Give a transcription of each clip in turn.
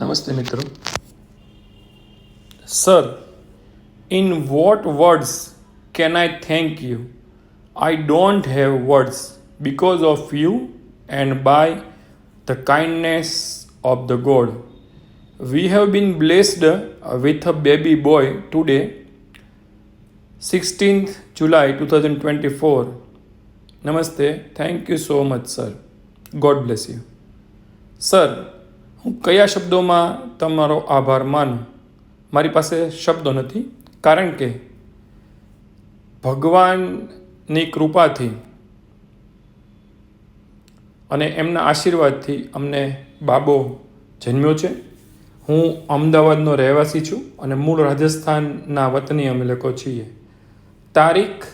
નમસ્તે મિત્રો sir in what words can I thank you I don't have words because of you and by the kindness of the God we have been blessed with a baby boy today sixteenth July two thousand twenty four નમસ્તે thank you so much sir God bless you sir હું કયા શબ્દોમાં તમારો આભાર માનું? મારી પાસે શબ્દો નથી, કારણ કે ભગવાનની કૃપાથી અને એમના આશીર્વાદથી અમને બાબો જન્મ્યો છે. હું અમદાવાદનો રહેવાસી છું અને મૂળ રાજસ્થાનના વતની અમે લોકો છીએ. તારીખ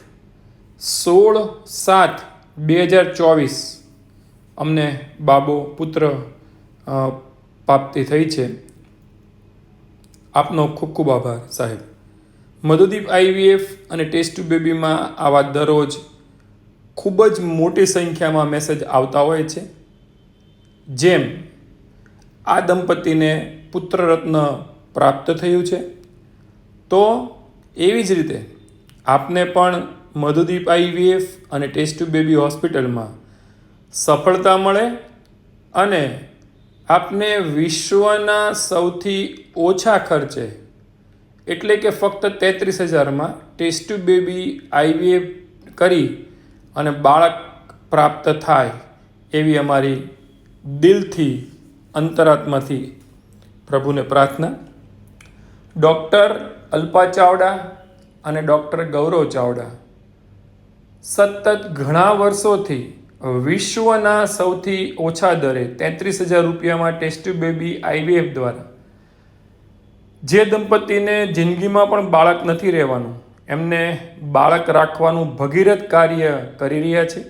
સોળ સાત બે હજાર ચોવીસ અમને બાબો પુત્ર પ્રાપ્તિ થઈ છે. આપનો ખૂબ ખૂબ આભાર, સાહેબ. મધુદીપ આઈવીએફ અને ટેસ્ટ ટુ બેબીમાં આવા દરરોજ ખૂબ જ મોટી સંખ્યામાં મેસેજ આવતા હોય છે. જેમ આ દંપતીને પુત્રરત્ન પ્રાપ્ત થયું છે. તો એવી જ રીતે આપને પણ મધુદીપ આઈવીએફ અને ટેસ્ટ ટુ બેબી હોસ્પિટલમાં સફળતા મળે અને આપને વિશ્વના સૌથી ઓછા ખર્ચે, એટલે કે ફક્ત તેત્રીસ હજારમાં ટેસ્ટ બેબી આઈવીએફ કરી અને બાળક પ્રાપ્ત થાય એવી અમારી દિલથી, અંતરાત્માથી પ્રભુને પ્રાર્થના. ડૉક્ટર અલ્પા ચાવડા અને ડૉક્ટર ગૌરવ ચાવડા સતત ઘણા વર્ષોથી વિશ્વના સૌથી ઓછા દરે તેત્રીસ હજાર રૂપિયામાં ટેસ્ટ બેબી આઈવીએફ દ્વારા. જે દંપતીને જિંદગીમાં પણ બાળક નથી રહેવાનું, એમને બાળક રાખવાનું ભગીરથ કાર્ય કરી રહ્યા છે.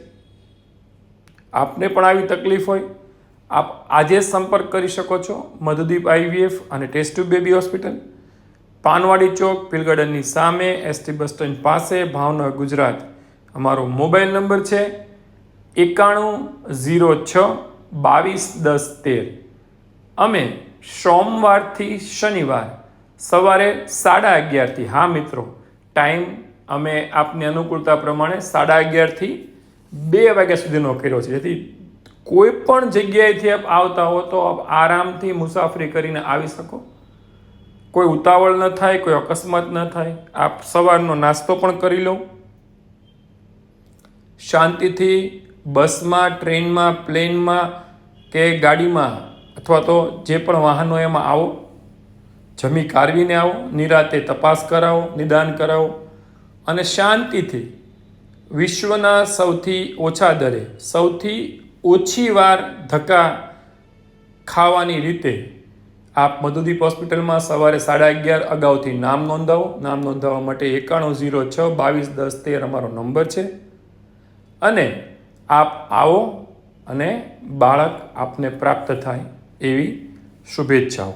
આપને પણ આવી તકલીફ હોય? આપ આજે સંપર્ક કરી શકો છો મધુદીપ આઈવીએફ અને ટેસ્ટ બેબી હોસ્પિટલ. પાનવાડી ચોક પિલગાર્ડનની સામે, એસટી બસ સ્ટેન્ડ પાસે, ભાવનગર, ગુજરાત. અમારો મોબાઈલ નંબર છે એકાણું, ઝીરો, છ, બાવીસ, દસ, તેર. અમે સોમવારથી શનિવાર સવારે સાડા અગિયારથી. હા મિત્રો, ટાઈમ અમે આપની અનુકૂળતા પ્રમાણે સાડા અગિયારથી બે વાગ્યા સુધીનો કર્યો છે. જેથી કોઈ પણ જગ્યાએથી આપ આવતા હો તો આપ આરામથી મુસાફરી કરીને આવી શકો. કોઈ ઉતાવળ ન થાય, કોઈ અકસ્માત ન થાય. આપ સવારનો નાસ્તો પણ કરી લો. શાંતિથી બસમાં, ટ્રેનમાં, પ્લેનમાં કે ગાડીમાં અથવા તો જે પણ વાહનો એમાં આવો, જમી કારવીને આવો, નિરાતે તપાસ કરાવો, નિદાન કરાવો અને શાંતિથી વિશ્વના સૌથી ઓછા દરે, સૌથી ઓછી વાર ધક્કા ખાવાની રીતે આપ મધુદીપ હોસ્પિટલમાં સવારે સાડા અગિયાર અગાઉથી નામ નોંધાવો. નામ નોંધાવવા માટે એકાણું ઝીરો છ બાવીસ દસ તેર અમારો નંબર છે. અને આપ આવો અને બાળક આપને પ્રાપ્ત થાય એવી શુભેચ્છાઓ.